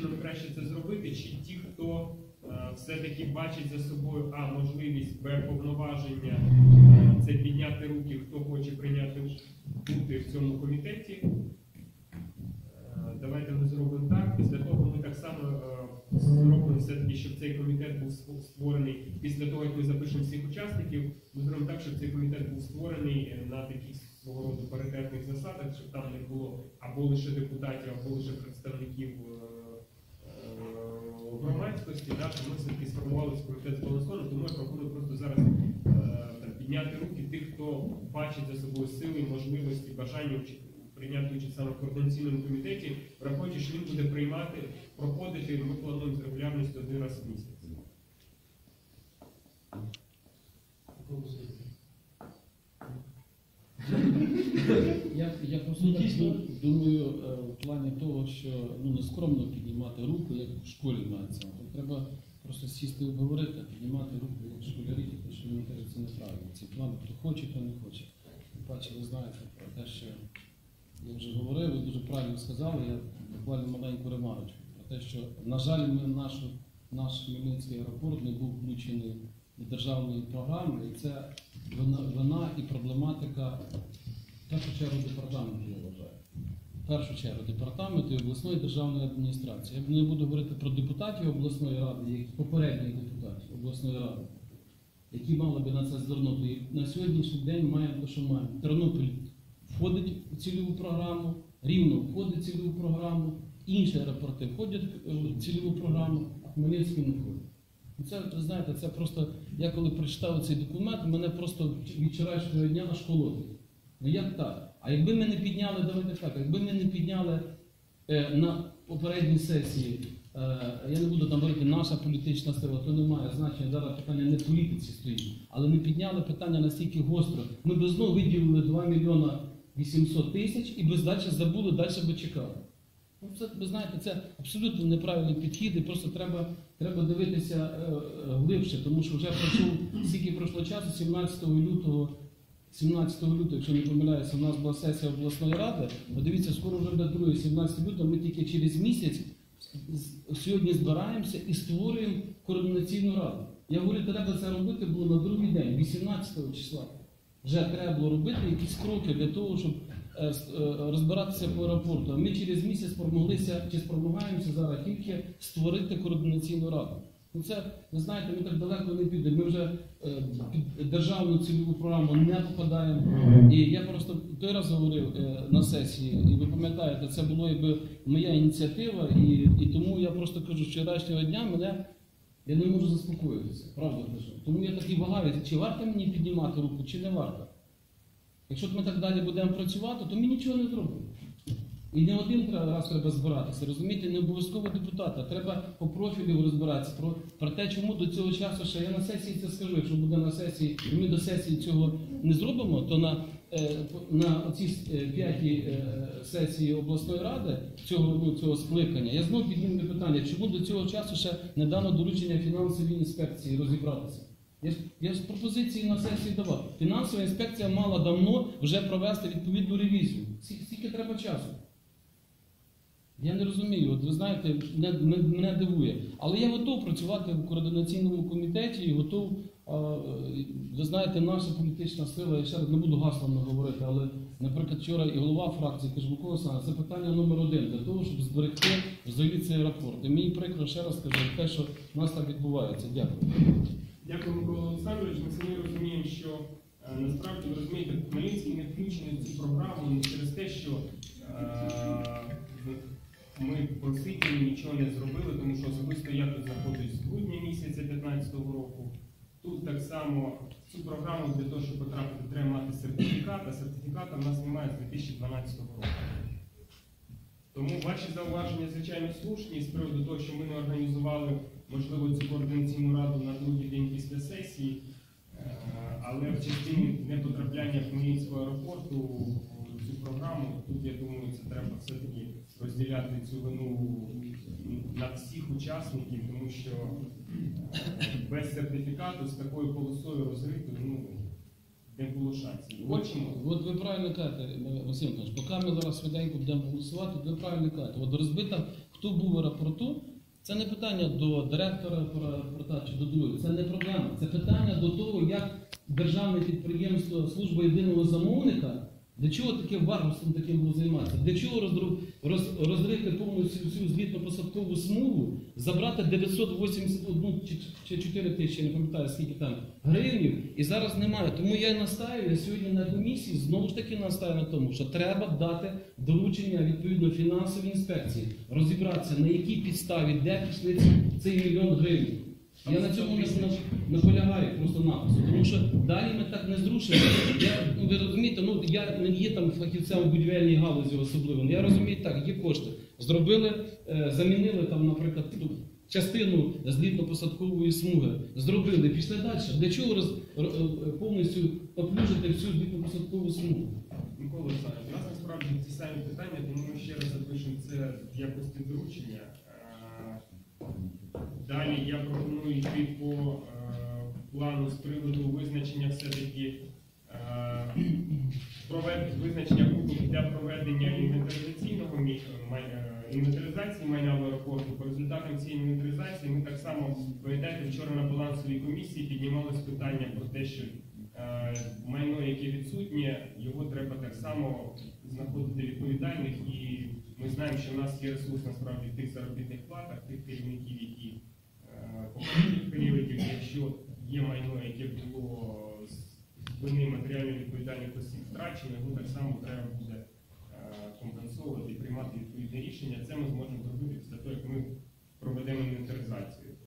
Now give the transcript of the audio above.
чином краще це зробити, чи ті, хто е, все-таки бачить за собою А, можливість, Б, повноваження, е, це підняти руки, хто хоче прийняти бути в цьому комітеті. Е, Давайте ми зробимо так. Після того ми так само зробимо все-таки, щоб цей комітет був створений. Після того, як ми запишемо всіх учасників, ми зробимо так, щоб цей комітет був створений на таких свого роду паритетних засадах, щоб там не було або лише депутатів, або лише представників громадськості. Да? Ми все-таки сформували комітет з збалансований, тому я пропоную просто зараз е, там, підняти руки тих, хто бачить за собою сили, можливості, бажання прийняти участь саме в координаційному комітеті, враховуючи, що він буде приймати, проходити, ми плануємо з регулярністю один раз в місяць. Так ду- думаю е, в плані того, що ну, не скромно піднімати руку, як в школі мається. Тут треба просто сісти і обговорити, піднімати руку як школярі, тому що мені кажуть, це неправильно. Ці плани, хто хоче, хто не хоче. Тим паче, ви знаєте про те, що я вже говорив, ви дуже правильно сказали, я буквально маленьку ремарочку про те, що, на жаль, ми нашу, наш Хмельницький аеропорт не був включений до державної програми, і це вина, вина і проблематика першу чергу департаменту, я вважаю. В першу чергу департаменту і обласної державної адміністрації. Я не буду говорити про депутатів обласної ради, попередніх депутатів обласної ради, які мали би на це звернути. І на сьогоднішній день маємо те, що маємо. Тернопіль входить в цільову програму, Рівно входить в цільову програму, інші аеропорти входять в цільову програму, а Хмельницький не входить. Це, знаєте, це просто, я коли прочитав цей документ, мене просто від вчорашнього дня аж колотить. Ну як так? А якби ми не підняли, давайте так, якби ми не підняли е, на попередній сесії, е, я не буду там говорити наша політична сила, то не має значення, зараз питання не політиці стоїть, але ми підняли питання настільки гостро. Ми би знову виділили 2 мільйона 800 тисяч і без далі забули, далі би чекали. Ну, це, ви знаєте, це абсолютно неправильний підхід, і просто треба, треба дивитися е, е, глибше, тому що вже пройшов, скільки пройшло часу, 17 лютого, 17 лютого, якщо не помиляюся, у нас була сесія обласної ради. Подивіться, скоро вже буде друге, 17 лютого, ми тільки через місяць сьогодні збираємося і створюємо координаційну раду. Я говорю, треба це робити було на другий день, 18 числа. Вже треба було робити якісь кроки для того, щоб е, е, розбиратися по аеропорту. А ми через місяць спромоглися чи спромагаємося зараз тільки створити координаційну раду. Ну це, ви знаєте, ми так далеко не підемо. Ми вже е, під державну цільову програму не попадаємо. І я просто той раз говорив е, на сесії, і ви пам'ятаєте, це було якби моя ініціатива, і, і тому я просто кажу, що вчорашнього дня мене я не можу заспокоїтися, правда кажу. Тому я такий вагаюся, чи варто мені піднімати руку, чи не варто. Якщо ми так далі будемо працювати, то ми нічого не зробимо. І не один раз треба збиратися, розумієте, не обов'язково депутата. Треба по профілю розбиратися. Про, про те, чому до цього часу ще я на сесії це скажу. Якщо буде на сесії, і ми до сесії цього не зробимо, то на, е, на цій п'ятій е, сесії обласної ради цього, ну, цього скликання, я знову підніму питання, чому до цього часу ще не дано доручення фінансовій інспекції розібратися. Я я ж пропозиції на сесії давав. Фінансова інспекція мала давно вже провести відповідну ревізію. Скільки треба часу? Я не розумію. От ви знаєте, мене, мене- дивує. Але я готов працювати в координаційному комітеті і готов. Ви знаєте, наша політична сила, я ще раз не буду гаслами говорити, але, наприклад, вчора і голова фракції каже, Микола це питання номер один для того, щоб зберегти взагалі цей аеропорт. І мені прикро ще раз кажу те, що в нас так відбувається. Дякую. Дякую, Микола Олександрович. Ми самі розуміємо, що е, насправді ви розумієте, Хмельницький не включений в цю програму через те, що е, просителі нічого не зробили, тому що особисто я тут знаходжусь з грудня місяця 2015 року. Тут так само цю програму для того, щоб потрапити, треба мати сертифікат, а сертифіката в нас немає з 2012 року. Тому ваші зауваження, звичайно, слушні з приводу того, що ми не організували, можливо, цю координаційну раду на другий день після сесії, Е, але в частині непотрапляння Хмельницького аеропорту цю програму, тут, я думаю, це треба все-таки розділяти цю вину на всіх учасників, тому що е, без сертифікату з такою полосою розритою, ну, не було шансів. Хочемо. От ви правильно кажете, е, Василь Михайлович, поки ми зараз швиденько будемо голосувати, ви правильно кажете. От розбита, хто був в аеропорту, це не питання до директора аеропорта чи до другого. Це не проблема. Це питання до того, як державне підприємство, служба єдиного замовника, для чого таке варварством таким було займатися? Для чого роздру- роз, розрити повністю всю злітно-посадкову смугу, забрати 981 чи, чи 4 тисячі, не пам'ятаю скільки там гривнів, і зараз немає. Тому я настаю, я сьогодні на комісії знову ж таки настаю на тому, що треба дати доручення відповідно фінансовій інспекції, розібратися, на якій підставі, де пішли цей мільйон гривень. Я на цьому наполягаю просто напросто, тому що далі ми так не зрушимо. Я, ну, ви розумієте, ну я не є там фахівцем у будівельній галузі особливо. але Я розумію так, є кошти. Зробили, е, замінили там, наприклад, ну, частину злітно-посадкової смуги. Зробили, пішли далі. Для чого роз, ро- е, повністю поплюжити всю злітно-посадкову смугу? Микола Олександрович, у нас насправді ті самі питання, тому ми ще раз запишемо це в якості доручення. Е, Далі я пропоную йти по е, плану з приводу визначення все-таки е, визначення пунктів для проведення інвентаризаційного е, інвентаризації майна в аеропорту. По результатам цієї інвентаризації ми так само пам'ятаєте, вчора на балансовій комісії піднімалось питання про те, що майно, яке відсутнє, його треба так само знаходити відповідальних. І ми знаємо, що в нас є ресурс насправді в тих заробітних платах, тих керівників, які е, періодів, якщо є майно, яке було з вини матеріально відповідальних осіб втрачено, його так само треба буде компенсувати компенсовувати і приймати відповідне рішення. Це ми зможемо зробити після того, як ми проведемо інвентаризацію.